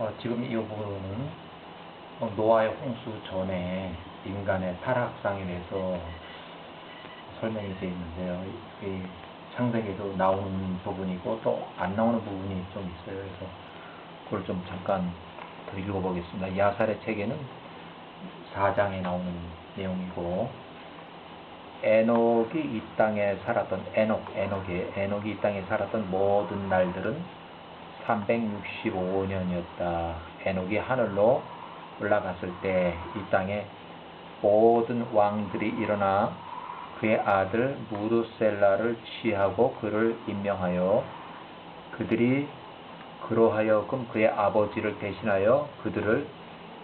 어, 지금 이 부분은 어, 노아의 홍수 전에 인간의 타락상에 대해서 설명이 되어 있는데요. 이 창세기에도 나오는 부분이고 또 안 나오는 부분이 좀 있어요. 그래서 그걸 좀 잠깐 더 읽어보겠습니다. 야살의 책에는 4장에 나오는 내용이고 에녹이 이 땅에 살았던 에녹, 에녹이 에녹이 이 땅에 살았던 모든 날들은 365년이었다. 에녹이 하늘로 올라갔을 때 이 땅에 모든 왕들이 일어나 그의 아들 무두셀라를 취하고 그를 임명하여 그들이 그로하여금 그의 아버지를 대신하여 그들을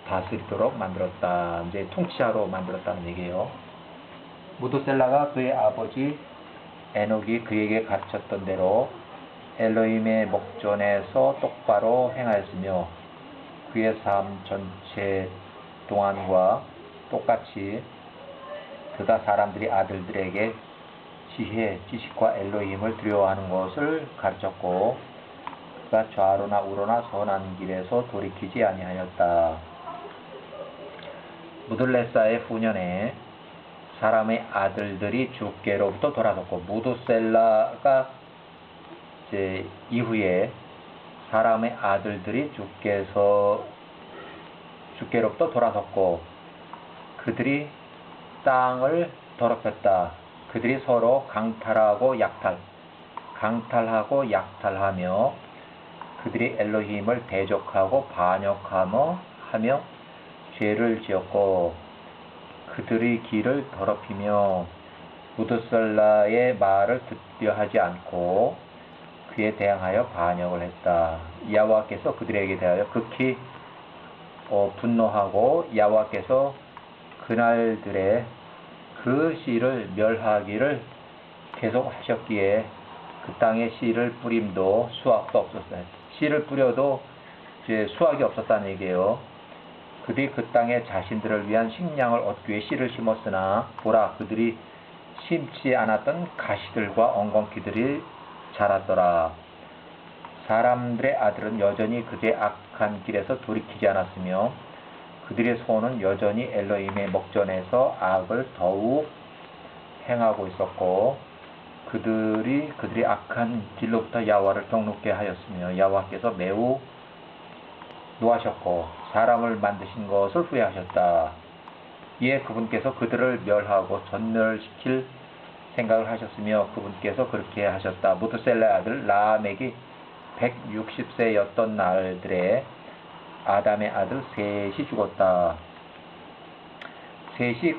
다스리도록 만들었다. 이제 통치자로 만들었다는 얘기예요. 무두셀라가 그의 아버지 에녹이 그에게 가르쳤던 대로 엘로힘의 목전에서 똑바로 행하였으며 그의 삶 전체 동안과 똑같이 그가 사람들이 아들들에게 지혜, 지식과 엘로힘을 두려워하는 것을 가르쳤고 그가 좌로나 우로나 선한 길에서 돌이키지 아니하였다. 무들레사의 후년에 사람의 아들들이 주께로부터 돌아섰고 무두셀라가 이제 이후에 사람의 아들들이 주께서 주께로부터 돌아섰고 그들이 땅을 더럽혔다. 그들이 서로 강탈하고 약탈, 강탈하고 약탈하며 그들이 엘로힘을 대적하고 반역하며 하며 죄를 지었고 그들의 길을 더럽히며 무드살라의 말을 듣려 하지 않고 그에 대항하여 반역을 했다. 야와께서 그들에게 대하여 극히 어, 분노하고 야와께서 그날들의 그 씨를 멸하기를 계속 하셨기에 그 땅에 씨를 뿌림도 수확도 없었어요. 씨를 뿌려도 이제 수확이 없었다는 얘기예요. 그들이 그 땅에 자신들을 위한 식량을 얻기 위해 씨를 심었으나 보라 그들이 심지 않았던 가시들과 엉겅퀴들이 자랐더라. 사람들의 아들은 여전히 그들의 악한 길에서 돌이키지 않았으며 그들의 손은 여전히 엘로힘의 목전에서 악을 더욱 행하고 있었고 그들이 그들의 악한 길로부터 야와를 경롭게 하였으며 야와께서 매우 노하셨고 사람을 만드신 것을 후회하셨다. 이에 그분께서 그들을 멸하고 전멸시킬 생각을 하셨으며 그분께서 그렇게 하셨다. 무드셀라의 아들 라멕이 160세였던 날들에 아담의 아들 셋이 죽었다. 셋이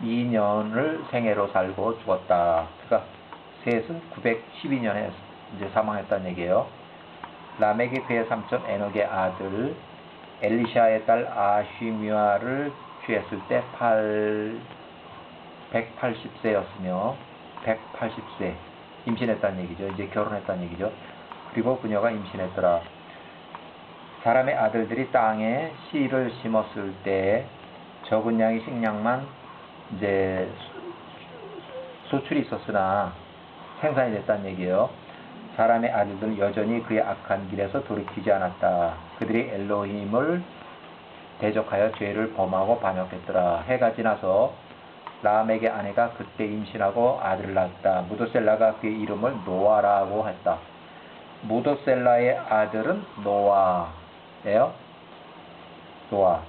912년을 생애로 살고 죽었다. 그러니까 셋은 912년에 이제 사망했다는 얘기예요. 라멕의 그의 삼촌 에녹의 아들 엘리샤의 딸 아쉬미아를 취했을 때 8, 180세였으며 180세 임신했다는 얘기죠. 이제 결혼했다는 얘기죠. 그리고 그녀가 임신했더라. 사람의 아들들이 땅에 씨를 심었을 때 적은 양의 식량만 이제 소출이 있었으나 생산이 됐다는 얘기예요. 사람의 아들들은 여전히 그의 악한 길에서 돌이키지 않았다. 그들이 엘로힘을 대적하여 죄를 범하고 반역했더라. 해가 지나서 라멕의 아내가 그때 임신하고 아들을 낳았다. 무도셀라가 그의 이름을 노아라고 했다. 무도셀라의 아들은 노아예요. 노아.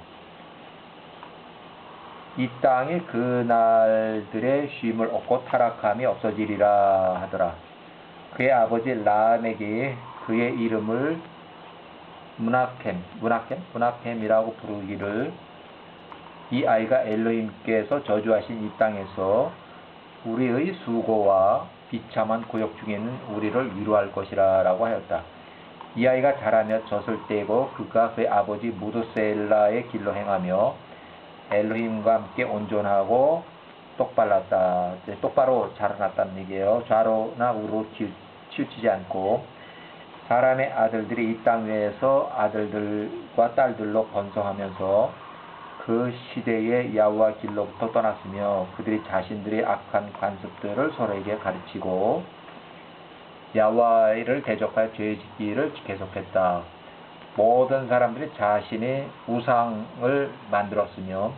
이 땅에 그날들의 쉼을 얻고 타락함이 없어지리라 하더라. 그의 아버지 라멕이 그의 이름을 문하켐, 문하켐, 문하켐이라고 부르기를 이 아이가 엘로힘께서 저주하신 이 땅에서 우리의 수고와 비참한 고역 중에 있는 우리를 위로할 것이라 라고 하였다. 이 아이가 자라며 젖을 떼고 그가 그의 아버지 무드셀라의 길로 행하며 엘로힘과 함께 온전하고 똑발랐다. 똑바로 자라났다는 얘기예요. 좌로나 우로 치우치지 않고 사람의 아들들이 이 땅 위에서 아들들과 딸들로 번성하면서 그 시대의 야후와 길로부터 떠났으며 그들이 자신들의 악한 관습들을 서로에게 가르치고 야와를 대적하여 죄짓기를 계속했다. 모든 사람들이 자신의 우상을 만들었으며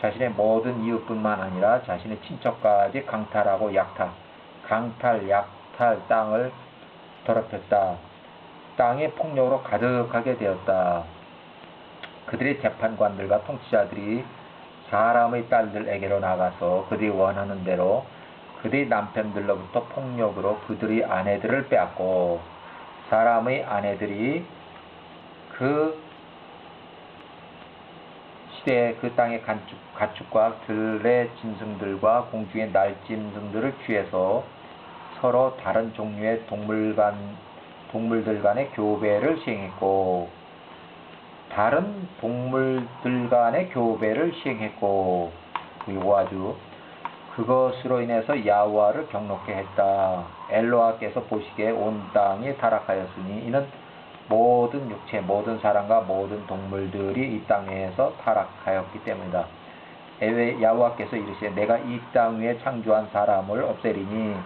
자신의 모든 이웃뿐만 아니라 자신의 친척까지 강탈하고 약탈, 강탈, 약탈 땅을 더럽혔다. 땅이 폭력으로 가득하게 되었다. 그들의 재판관들과 통치자들이 사람의 딸들에게로 나가서 그들이 원하는 대로 그들의 남편들로부터 폭력으로 그들의 아내들을 빼앗고 사람의 아내들이 그 시대의 그 땅의 가축, 가축과 들의 짐승들과 공중의 날짐승들을 취해서 서로 다른 종류의 동물 간, 동물들 간의 교배를 시행했고 다른 동물들 간의 교배를 시행했고 그리고 아주 그것으로 인해서 야호와를 경록게 했다. 엘로아께서 보시기에 온 땅이 타락하였으니 이는 모든 육체, 모든 사람과 모든 동물들이 이 땅에서 타락하였기 때문이다. 에베 야호와께서 이르시되 내가 이 땅 위에 창조한 사람을 없애리니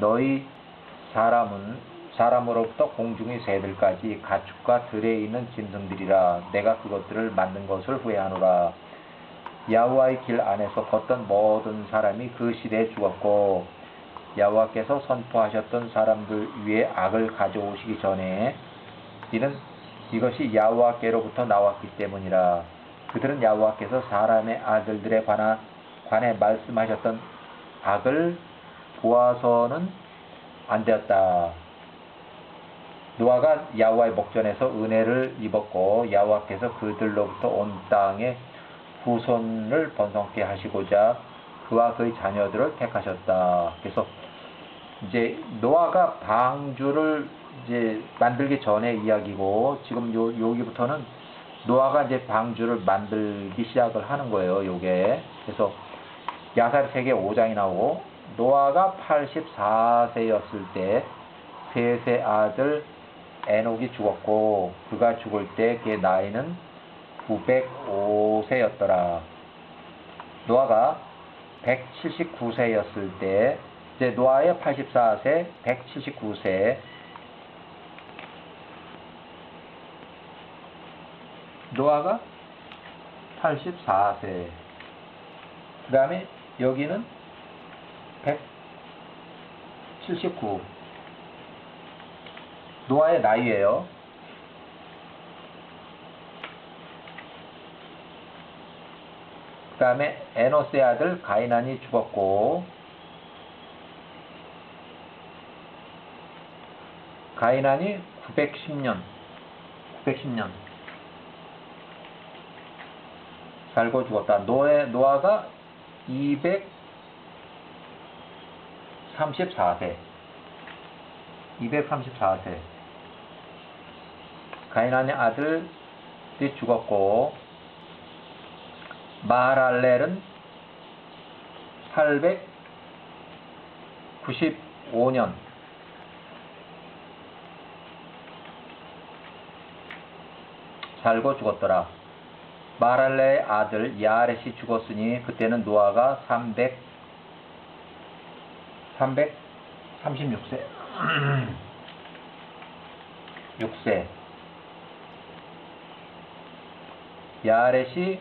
너희 사람은 사람으로부터 공중의 새들까지 가축과 들에 있는 짐승들이라 내가 그것들을 만든 것을 후회하노라. 야호와의 길 안에서 걷던 모든 사람이 그 시대에 죽었고 야호와께서 선포하셨던 사람들 위에 악을 가져오시기 전에 이는 이것이 야호와께로부터 나왔기 때문이라 그들은 야호와께서 사람의 아들들에 관하, 관해 말씀하셨던 악을 보아서는 안 되었다. 노아가 야호와의 목전에서 은혜를 입었고 야호와께서 그들로부터 온 땅에 후손을 번성케 하시고자 그와 그의 자녀들을 택하셨다. 그래서 이제 노아가 방주를 이제 만들기 전의 이야기고 지금 요 여기부터는 노아가 이제 방주를 만들기 시작을 하는 거예요. 요게 그래서 야살 세계 5장이 나오고 노아가 84세였을 때 셋의 아들 에녹이 죽었고 그가 죽을 때 그의 나이는 905세였더라. 노아가 179세였을 때 이제 노아의 84세, 179세. 노아가 84세. 그 다음에 여기는 179 노아의 나이예요. 그 다음에 에노스의 아들 가이난이 죽었고 가이난이 910년 910년 살고 죽었다. 노에, 노아가 234세 234세 가이난의 아들이 죽었고 마랄렐은 895년. 살고 죽었더라. 마랄레의 아들 야렛이 죽었으니 그때는 노아가 300 336세. 6세 야렛이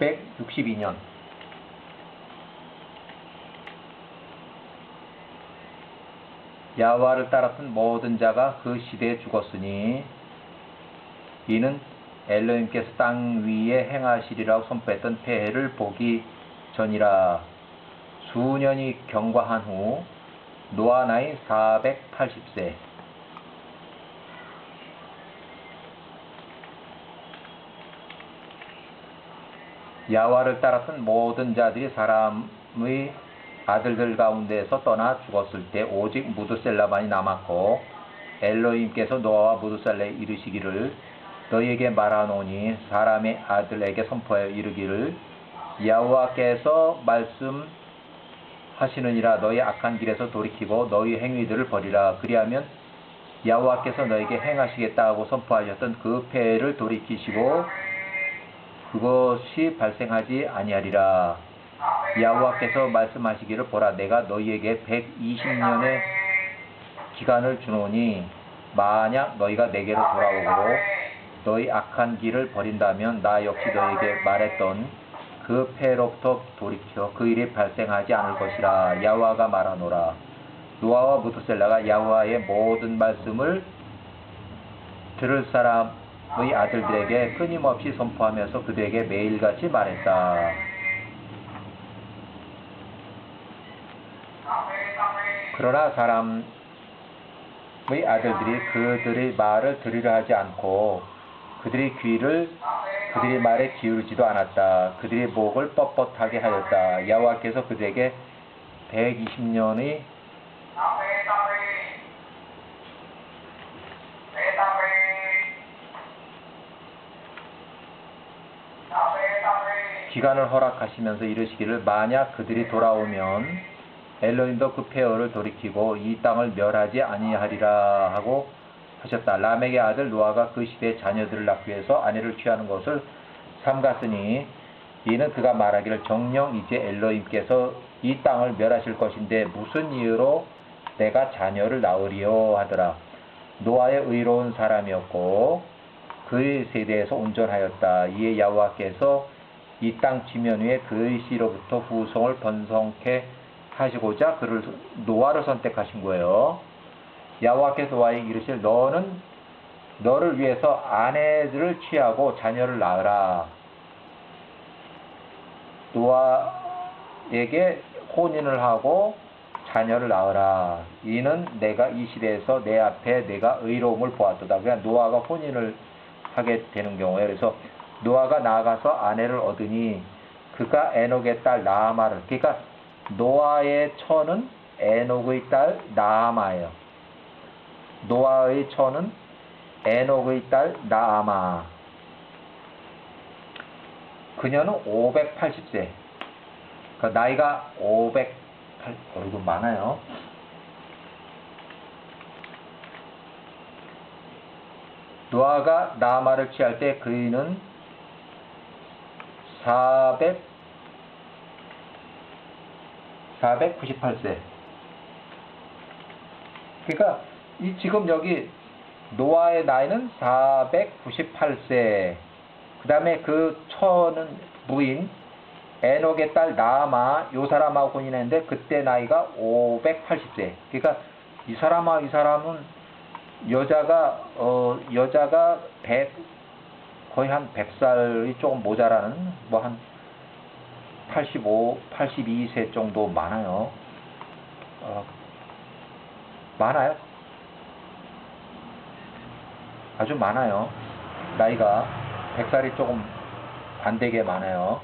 962년. 야와를 따랐던 모든 자가 그 시대에 죽었으니 이는 엘로힘께서 땅 위에 행하시리라고 선포했던 폐해를 보기 전이라. 수년이 경과한 후 노아 나이 480세 야와를 따랐던 모든 자들이 사람의 아들들 가운데에서 떠나 죽었을 때 오직 무드셀라만이 남았고 엘로힘께서 노아와 무드셀라에 이르시기를 너희에게 말하노니 사람의 아들에게 선포하여 이르기를 야호와께서 말씀하시느니라 너희 악한 길에서 돌이키고 너희 행위들을 버리라. 그리하면 야호와께서 너에게 행하시겠다 하고 선포하셨던 그 폐해를 돌이키시고 그것이 발생하지 아니하리라. 야호와께서 말씀하시기를 보라. 내가 너희에게 120년의 기간을 주노니 만약 너희가 내게로 돌아오고 너희 악한 길을 버린다면 나 역시 너희에게 말했던 그 패로부터 돌이켜 그 일이 발생하지 않을 것이라. 야호와가 말하노라. 노아와 무드셀라가 야호와의 모든 말씀을 들을 사람 의 아들들에게 끊임없이 선포하면서 그들에게 매일같이 말했다. 그러나 사람의 아들들이 그들의 말을 들으려 하지 않고 그들의 귀를 그들의 말에 기울이지도 않았다. 그들의 목을 뻣뻣하게 하였다. 야호와께서 그들에게 120년의 기간을 허락하시면서 이르시기를 만약 그들이 돌아오면 엘로힘도 그 폐허를 돌이키고 이 땅을 멸하지 아니하리라 하고 하셨다. 라멕의 아들 노아가 그 시대에 자녀들을 낳기 위해서 아내를 취하는 것을 삼갔으니 이는 그가 말하기를 정령 이제 엘로힘께서 이 땅을 멸하실 것인데 무슨 이유로 내가 자녀를 낳으리요 하더라. 노아의 의로운 사람이었고 그의 세대에서 온전하였다. 이에 야호와께서 이 땅 지면 위에 그의 씨로부터 후성을 번성케 하시고자 그를 노아를 선택하신 거예요. 야호와께서 노아에게 이르실 너는 너를 위해서 아내들을 취하고 자녀를 낳으라. 노아에게 혼인을 하고 자녀를 낳으라. 이는 내가 이 시대에서 내 앞에 내가 의로움을 보았도다. 그냥 노아가 혼인을 하게 되는 경우에 그래서 노아가 나아가서 아내를 얻으니 그가 에녹의 딸 나아마를 그러니까 노아의 처는 에녹의 딸 나아마예요. 노아의 처는 에녹의 딸 나아마. 그녀는 580세. 그 나이가 508, 어이구 많아요. 노아가 나아마를 취할 때 그이는 400 498세. 그러니까 이 지금 여기 노아의 나이는 498세. 그다음에 그 처는 부인 에녹의 딸 나아마 요 사람하고 혼인했는데 그때 나이가 580세. 그러니까 이 사람하고 이 사람은 여자가 어 여자가 100 거의 한 100살이 조금 모자라는 뭐 한 85, 82세 정도 많아요. 어, 많아요. 아주 많아요. 나이가 100살이 조금 안 되게 많아요.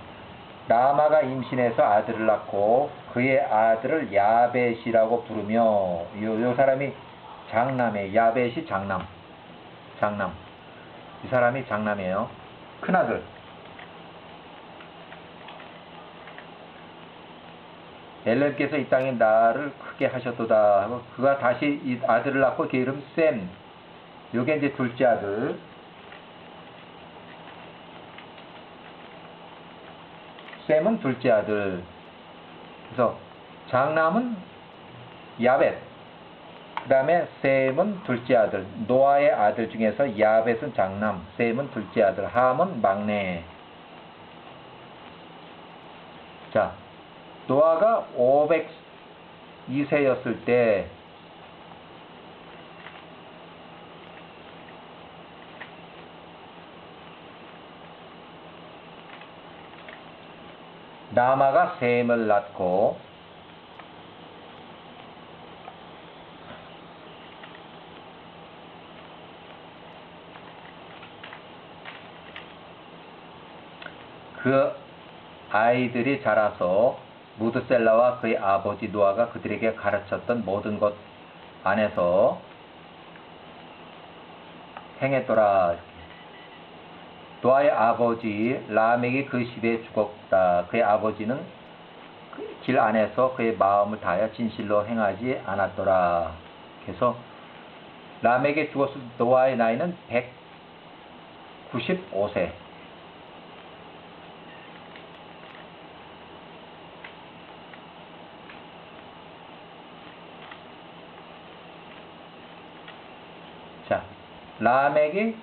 라마가 임신해서 아들을 낳고 그의 아들을 야벳이라고 부르며 요, 요 사람이 장남의 야벳이 장남. 장남. 이 사람이 장남이에요. 큰아들. 엘렌께서 이 땅에 나를 크게 하셨도다 하고 그가 다시 이 아들을 낳고 그 이름 셈. 요게 이제 둘째 아들. 셈은 둘째 아들. 그래서 장남은 야벳. 그 다음에 셈은 둘째 아들. 노아의 아들 중에서 야벳은 장남, 셈은 둘째 아들, 함은 막내. 자, 노아가 502세였을 때 나마가 셈을 낳고 그 아이들이 자라서 무드셀라와 그의 아버지 노아가 그들에게 가르쳤던 모든 것 안에서 행했더라. 노아의 아버지 라멕이 그 시대에 죽었다. 그의 아버지는 그길 안에서 그의 마음을 다하여 진실로 행하지 않았더라. 그래서 라멕이 죽었을 때 노아의 나이는 195세. 라멕이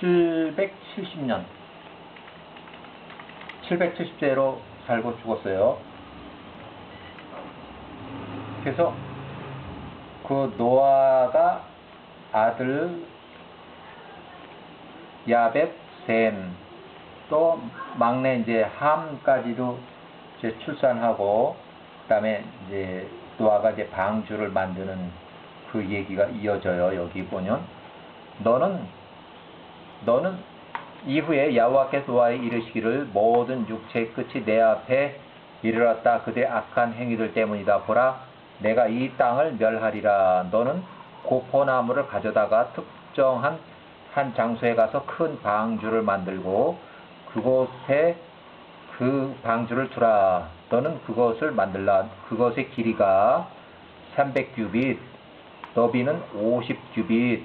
770년 770세로 살고 죽었어요. 그래서 그 노아가 아들 야벳, 셈, 또 막내 이제 함까지도 이제 출산하고 그다음에 이제 노아가 이제 방주를 만드는 그 얘기가 이어져요. 여기 보면 너는 너는 이후에 야호와께서 노아에 이르시기를 모든 육체의 끝이 내 앞에 이르렀다. 그들의 악한 행위들 때문이다. 보라 내가 이 땅을 멸하리라. 너는 고포나무를 가져다가 특정한 한 장소에 가서 큰 방주를 만들고 그곳에 그 방주를 두라 너는 그것을 만들라 그것의 길이가 300규빗 너비는 50규빗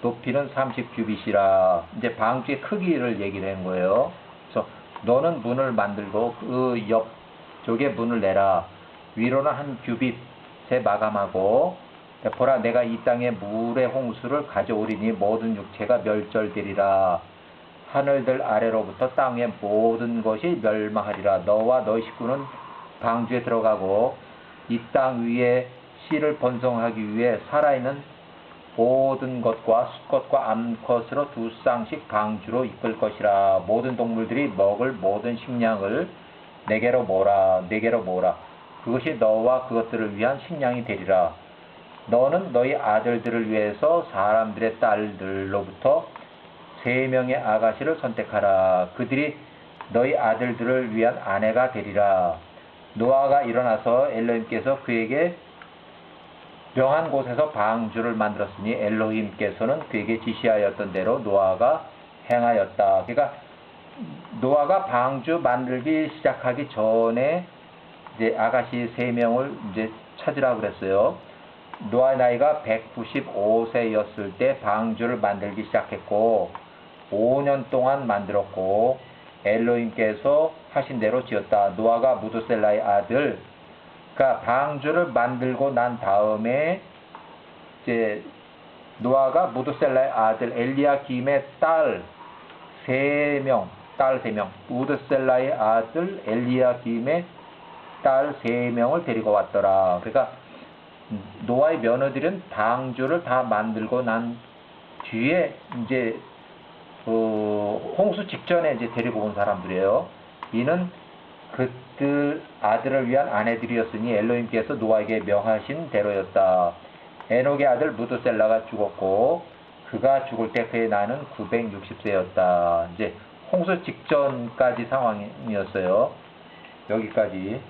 높이는 30규빗이라 이제 방주의 크기를 얘기를 한 거예요. 그래서 너는 문을 만들고 그 옆쪽에 문을 내라. 위로는 한 규빗에 마감하고 보라 내가 이 땅에 물의 홍수를 가져오리니 모든 육체가 멸절되리라. 하늘들 아래로부터 땅의 모든 것이 멸망하리라. 너와 너희 식구는 방주에 들어가고 이 땅 위에 씨를 번성하기 위해 살아있는 모든 것과 수컷과 암컷으로 두 쌍씩 방주로 이끌 것이라. 모든 동물들이 먹을 모든 식량을 내게로 모라. 내게로 모라. 그것이 너와 그것들을 위한 식량이 되리라. 너는 너희 아들들을 위해서 사람들의 딸들로부터 세 명의 아가씨를 선택하라 그들이 너희 아들들을 위한 아내가 되리라 노아가 일어나서 엘로힘께서 그에게 명한 곳에서 방주를 만들었으니 엘로힘께서는 그에게 지시하였던 대로 노아가 행하였다. 그러니까 노아가 방주 만들기 시작하기 전에 이제 아가씨 세 명을 이제 찾으라 그랬어요. 노아 나이가 195세였을 때 방주를 만들기 시작했고 5년 동안 만들었고 엘로힘께서 하신 대로 지었다. 노아가 무드셀라의 아들 그러니까 방주를 만들고 난 다음에 이제 노아가 무드셀라의 아들 엘리야김의 딸세 명, 딸세 명, 무드셀라의 아들 엘리야김의 딸세 명을 데리고 왔더라. 그러니까 노아의 며느들은 방주를 다 만들고 난 뒤에 이제 그 홍수 직전에 이제 데리고 온 사람들이에요. 이는 그들 아들을 위한 아내들이었으니 엘로힘께서 노아에게 명하신 대로였다. 에녹의 아들 무드셀라가 죽었고 그가 죽을 때 그의 나이는 960세였다. 이제 홍수 직전까지 상황이었어요. 여기까지.